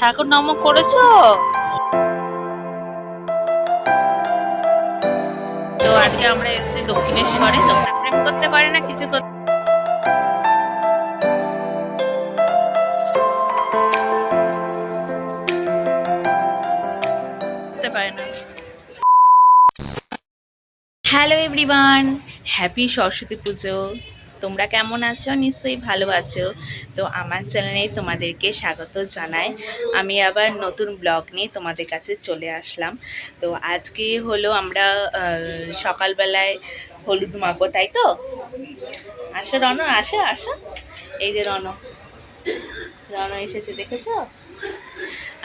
ঠাকুর নম করেছ? তো আজকে আমরা এসেছি দক্ষিণেশ্বরে দক্ষিণ প্রেম করতে পারে না, কিছু করতে পারে না। হ্যালো এভরিওয়ান, হ্যাপি সরস্বতী পুজো। তোমরা কেমন আছো? নিশ্চয়ই ভালো আছো। তো আমার চ্যানেলে তোমাদেরকে স্বাগত জানাই। আমি আবার নতুন ব্লগ নিয়ে তোমাদের কাছে চলে আসলাম। তো আজকে হলো আমরা সকালবেলায় হলুদ মাখবো, তাই তো? আসো রন, আসো আসো। এই যে রন। রন এসেছে, দেখেছ?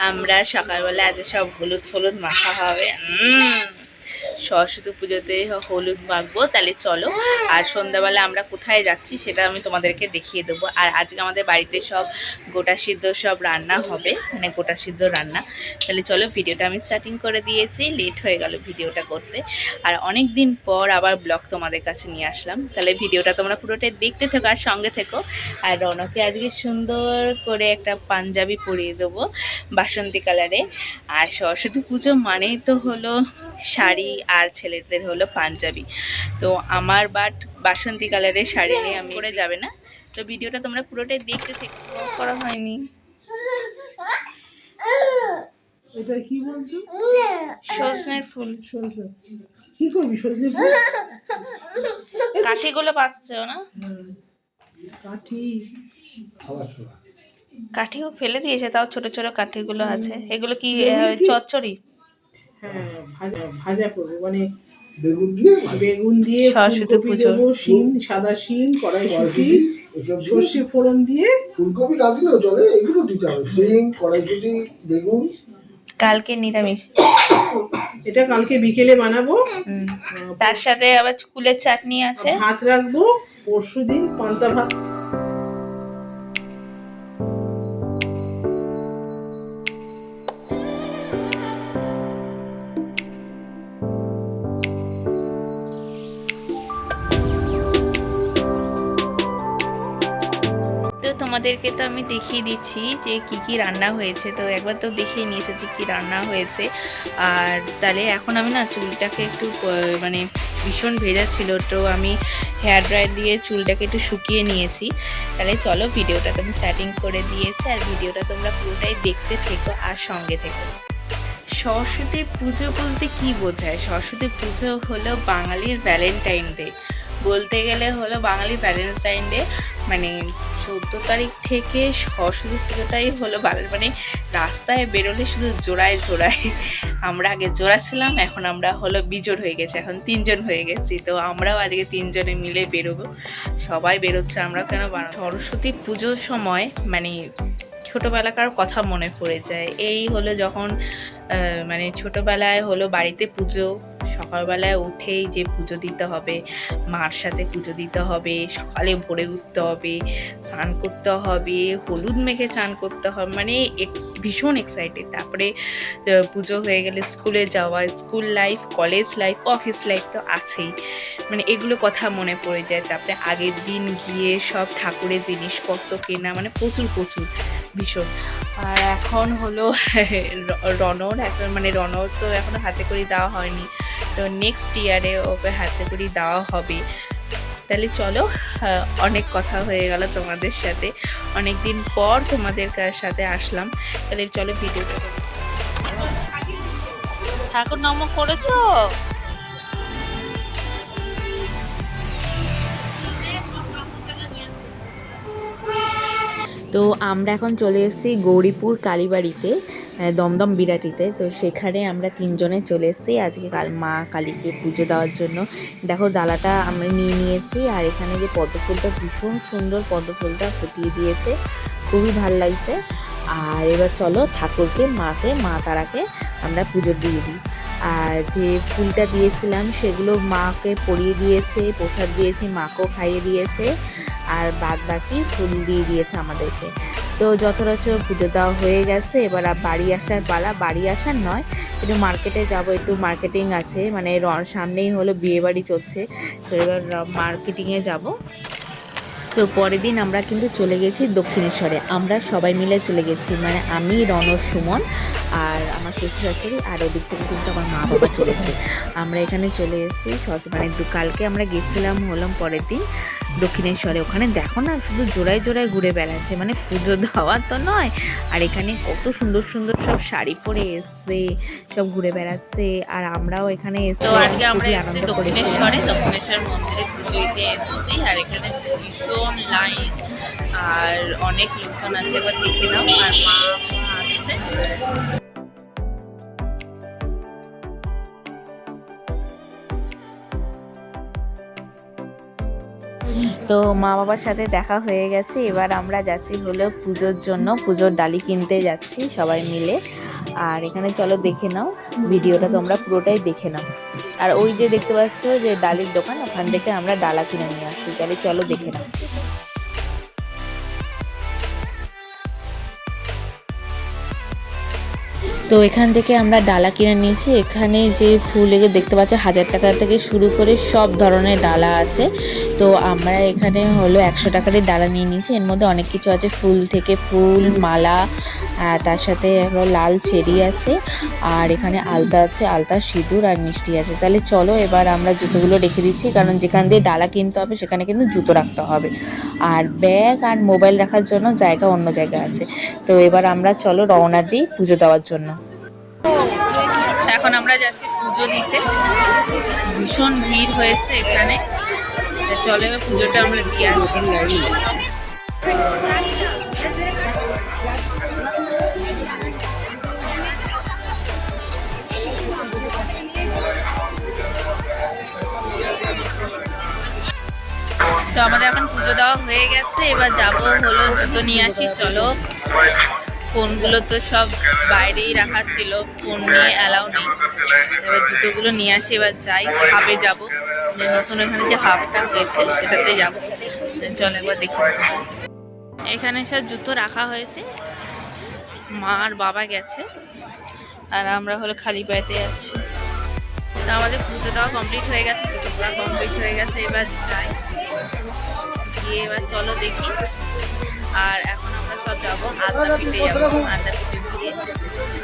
আমরা সকালবেলা আজ সব হলুদ হলুদ মাখা হবে। সরস্বতী পুজোতে হলুদ মাখবো, তাহলে চলো। আর সন্ধ্যাবেলা আমরা কোথায় যাচ্ছি সেটা আমি তোমাদেরকে দেখিয়ে দেবো। আর আজকে আমাদের বাড়িতে সব গোটা সিদ্ধ সব রান্না হবে মানে গোটা সিদ্ধ রান্না। তাহলে চলো, ভিডিওটা আমি স্টার্টিং করে দিয়েছি লেট হয়ে গেল ভিডিওটা করতে। আর অনেক দিন পর আবার ব্লগ তোমাদের কাছে নিয়ে আসলাম। তাহলে ভিডিওটা তোমরা পুরোটাই দেখতে থেকো আর সঙ্গে থেকো। আর রনকে আজকে সুন্দর করে একটা পাঞ্জাবি পরিয়ে দেবো, বাসন্তী কালারে আর সরস্বতী পুজো মানেই তো হলো শাড়ি আর ছেলেদের হলো পাঞ্জাবি। তো আমার বাট বাসন্তী কালারের শাড়ি নিয়ে আমি করে যাবে না। তো ভিডিওটা তোমরা পুরোটাই দেখতে থেকে করা হয়নি। এটা কি বলতো? সজনের ফুল। সরষে কি করবি সজনে ফুল? কাঠিগুলো পাচ্ছে না। কাঠি। কাঠিও ফেলে দিয়েছে তাও ছোট ছোট কাঠিগুলো আছে। এগুলো কি? চচ্চড়ি? হ্যাঁ। ভাজা ভাজা করব মানে বেগুন দিয়ে বেগুন দিয়ে সরস্বতী ফুলকপি পুজো। দেবো শিম সাদা শিম কড়াইশুটি এসব সর্ষে ফোড়ন দিয়ে। ফুলকপি না দিলেও চলে এগুলো দিতে হবে। শিম কড়াইশুটি বেগুন। কালকে নিরামিষ। এটা কালকে বিকেলে বানাবো। তার সাথে আবার কুলের চাটনি আছে। ভাত রাখব। পরশু দিন পান্তা ভাত। তো তোমাদেরকে তো আমি দেখিয়ে দিচ্ছি যে কি কি রান্না হয়েছে। তো একবার তো দেখিয়ে নিয়েছে যে কি রান্না হয়েছে। আর তাহলে এখন আমি না চুলটাকে একটু মানে ভীষণ ভেজা ছিল। তো আমি হেয়ার ড্রায়ার দিয়ে চুলটাকে একটু শুকিয়ে নিয়েছি। তাহলে চলো ভিডিওটা তুমি স্টার্টিং করে দিয়েছে। আর ভিডিওটা তোমরা পুরোটাই দেখতে থেকো আর সঙ্গে থেকো। সরস্বতী পুজো বলতে কি বোঝায়? সরস্বতী পুজো হলো বাঙালির ভ্যালেন্টাইন ডে বলতে গেলে হলো বাঙালির ভ্যালেন্টাইন ডে মানে চোদ্দ তারিখ থেকে সরস্বতী পুজোটাই হলো বাঙালি মানে রাস্তায় বেরোলে শুধু জোড়ায় জোড়ায়। আমরা আগে জোড়া ছিলাম, এখন আমরা হলো বিজোড় হয়ে গেছে, এখন তিনজন হয়ে গেছি। তো আমরাও আজকে তিনজনে মিলে বেরোবো। সবাই বেরোচ্ছে, আমরা কেন? সরস্বতী পুজোর সময় মানে ছোটোবেলাকার কথা মনে পড়ে যায়। এই হলো যখন মানে ছোটোবেলায় হলো বাড়িতে পুজো সকালবেলায় উঠেই যে পুজো দিতে হবে, মার সাথে পুজো দিতে হবে, সকালে ভোরে উঠতে হবে, স্নান করতে হবে, হলুদ মেখে স্নান করতে হবে মানে এক- ভীষণ এক্সাইটেড তারপরে পুজো হয়ে গেলে স্কুলে যাওয়া school life college life office life তো আছেই। মানে এগুলো কথা মনে পড়ে যায়। তারপরে আগের দিন গিয়ে সব ঠাকুরের জিনিসপত্র কেনা মানে প্রচুর প্রচুর, ভীষণ। আর এখন হলো রনর, এখন মানে রনর তো এখনও হাতে করে দেওয়া হয়নি। তো নেক্সট ইয়ারে ওকে হাতে করে দেওয়া হবে। তাহলে চলো অনেক কথা হয়ে গেল তোমাদের সাথে। অনেক দিন পর তোমাদের সাথে আসলাম। তাহলে চলো ভিডিওটা ঠাকুর নম করেছ? তো আমরা এখন চলে এসেছি গৌরীপুর কালীবাড়িতে। দমদম বিরাটিতে। তো সেখানে আমরা তিনজনে চলে এসেছি। আজকে কাল মা কালীকে পুজো দেওয়ার জন্য। দেখো, ডালাটা আমরা নিয়ে নিয়েছি আর এখানে যে পদ্ম ফুলটা ভীষণ সুন্দর পদ্ম ফুলটা ফুটিয়ে দিয়েছে। খুবই ভালো লাগছে। আর এবার চলো ঠাকুরকে, মাকে, মা তারাকে আমরা পুজো দিয়ে দিই। আর যে ফুলটা দিয়েছিলাম, সেগুলো মাকে পরিয়ে দিয়েছে, প্রসাদ দিয়েছি, মাকেও খাইয়ে দিয়েছে। আর বাদ বাকি ফুল দিয়ে দিয়েছে আমাদেরকে। তো যথাযথ পুজো দেওয়া হয়ে গেছে। এবার বাড়ি আসার পালা, বাড়ি আসার নয়, একটু মার্কেটে যাব, একটু মার্কেটিং আছে। মানে সামনেই হলো বিয়ে বাড়ি চলছে, তো এবার মার্কেটিংয়ে যাব। তো পরের দিন আমরা কিন্তু চলে গেছি দক্ষিণেশ্বরে। আমরা সবাই মিলে চলে গেছি। মানে আমি রনর সুমন আর আমার শ্বশুর শাশুড়ি আর ওদিক থেকে কিন্তু আমার মা বাবা চলেছে আমরা এখানে চলে এসেছি। মানে কালকে আমরা গেছিলাম হলাম পরের দিন। দক্ষিণেশ্বরে। ওখানে দেখো না শুধু জোড়ায় জোড়ায় ঘুরে বেড়াচ্ছে। মানে পুজো দেওয়া তো নয় আর এখানে কত সুন্দর সুন্দর সব শাড়ি পরে এসছে সব ঘুরে বেড়াচ্ছে আর আমরাও এখানে এসে আজকে আমরা এসেছি দক্ষিণেশ্বরে। দক্ষিণেশ্বর মন্দিরে পুজো দিতে এসেছি আর এখানে ভীষণ লাইন আর অনেক লোকজন আছে এবার দেখে নাও। আর মা তো মা বাবার সাথে দেখা হয়ে গেছে। এবার আমরা যাচ্ছি হলো পুজোর জন্য। পুজোর ডালি কিনতে যাচ্ছি সবাই মিলে। আর এখানে চলো দেখে নাও। ভিডিওটা তোমরা পুরোটাই দেখে নাও। আর ওই যে দেখতে পাচ্ছ যে ডালির দোকান, ওখান থেকে আমরা ডালা কিনে নিয়ে আসছি। তাহলে চলো দেখে নাও। তো এখান থেকে আমরা ডালা কিনে নিয়েছি। এখানে যে ফুল এগুলো দেখতে পাচ্ছি, হাজার টাকা থেকে শুরু করে সব ধরনের ডালা আছে। তো আমরা এখানে হলো একশো টাকারই ডালা নিয়ে নিয়েছি। এর মধ্যে অনেক কিছু আছে। ফুল থেকে ফুল, মালা আর তার সাথে লাল চেরি আছে, আর এখানে আলতা আছে, আলতা, সিঁদুর আর মিষ্টি আছে। তাহলে চলো এবার আমরা জুতোগুলো রেখে দিচ্ছি, কারণ যেখান দিয়ে ডালা কিনতে হবে সেখানে কিন্তু জুতো রাখতে হবে। আর ব্যাগ আর মোবাইল রাখার জন্য জায়গা অন্য জায়গা আছে। তো এবার আমরা চলো রওনা দিই পুজো দেওয়ার জন্য। এখন আমরা যাচ্ছি পুজো দিতে। ভীষণ ভিড় হয়েছে এখানে। চলো পুজোটা আমরা দিয়ে আসি। দেওয়া হয়ে গেছে, এবার যাব হলো জুতো নিয়ে আসি, চলো। ফোনগুলো তো সব বাইরেই রাখা ছিল, ফোন নিয়ে অ্যালাউ নেই। এবার জুতোগুলো নিয়ে আসি, এবার যাই হাবে যাব। যে নতুন এখানে যে হাফটা হয়েছে, সেটাতে যাব। চলো একবার দেখি। এখানে সব জুতো রাখা হয়েছে। মা আর বাবা গেছে, আর আমরা হলো খালি পায়েতে যাচ্ছি আমাদের পুজো দেওয়া কমপ্লিট হয়ে গেছে কমপ্লিট হয়ে গেছে, এবার যাই। গিয়ে এবার চলো দেখি। আর এখন আমরা সব যাব আদ্রা পিঠে যাব আদ্রা পিঠে দিয়ে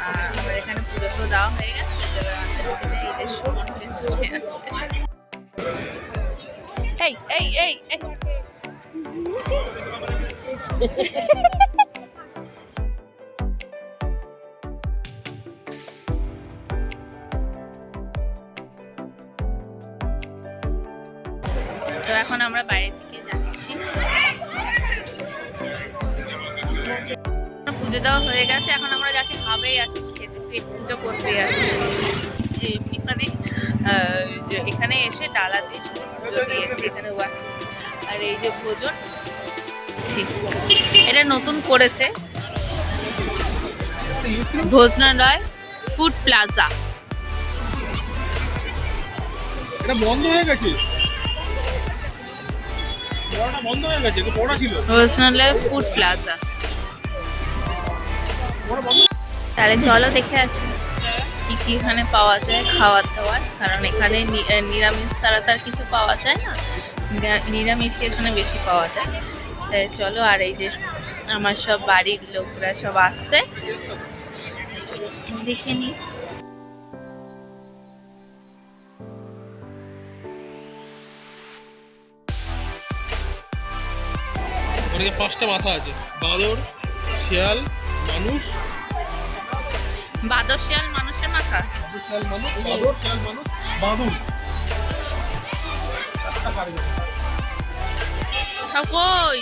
আর আমার এখানে পুজো তো দেওয়া হয়ে গেছে ঈদের সময় চলে এই এই এই। পুজো দেওয়া হয়ে গেছে এখন আমরা যাচ্ছি ভাবে যাচ্ছি খেতে পেট পুজো করতে যাচ্ছি আহ, এখানে এসে ডালা দিয়ে পুজো দিয়েছি এখানে আর এই যে ভোজন। এটা নতুন করেছে। ভোজনালয় ফুড প্লাজা। এটা বন্ধ হয়ে গেছে। বন্ধ হয়ে গেছে ছিল। ভোজনালয় ফুড প্লাজা। তাহলে চলো দেখে আসি কি কি এখানে পাওয়া যায় খাওয়ার দাওয়ার। কারণ এখানে নিরামিষ ছাড়া তার কিছু পাওয়া যায় না। নিরা- নিরামিষই এখানে বেশি পাওয়া যায়। তাই চলো আর এই যে আমার সব বাড়ির লোকরা সব আসছে। দেখে নি। পাঁচটা মাথা আছে। বাঁদর, শিয়াল মানুষ? বাদর শিয়াল মানুষের মাথা। শিয়াল মানুষ? বাঁদর শিয়াল মানুষ? বাঁদুর সব কই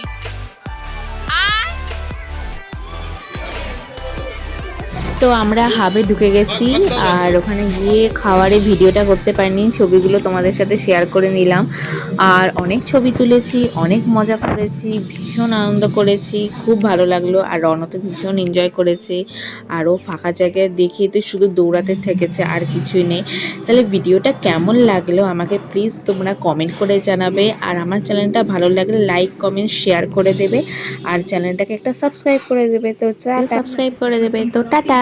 তো আমরা হাবে ঢুকে গেছি, আর ওখানে গিয়ে খাওয়ারে ভিডিওটা করতে পারিনি, ছবিগুলো তোমাদের সাথে শেয়ার করে নিলাম। আর অনেক ছবি তুলেছি, অনেক মজা করেছি, ভীষণ আনন্দ করেছি, খুব ভালো লাগল। আর রণ তো ভীষণ এনজয় করেছে, আর ও ফাঁকা জায়গায় দেখিয়ে তো শুধু দৌড়াতে থেকেছে, আর কিছুই নেই। তাহলে ভিডিওটা কেমন লাগল আমাকে প্লিজ তোমরা কমেন্ট করে জানাবে, আর আমার চ্যানেলটা ভালো লাগলে লাইক কমেন্ট শেয়ার করে দেবে, আর চ্যানেলটাকে একটা সাবস্ক্রাইব করে দেবে। তো সাবস্ক্রাইব করে দেবে। তো টাটা।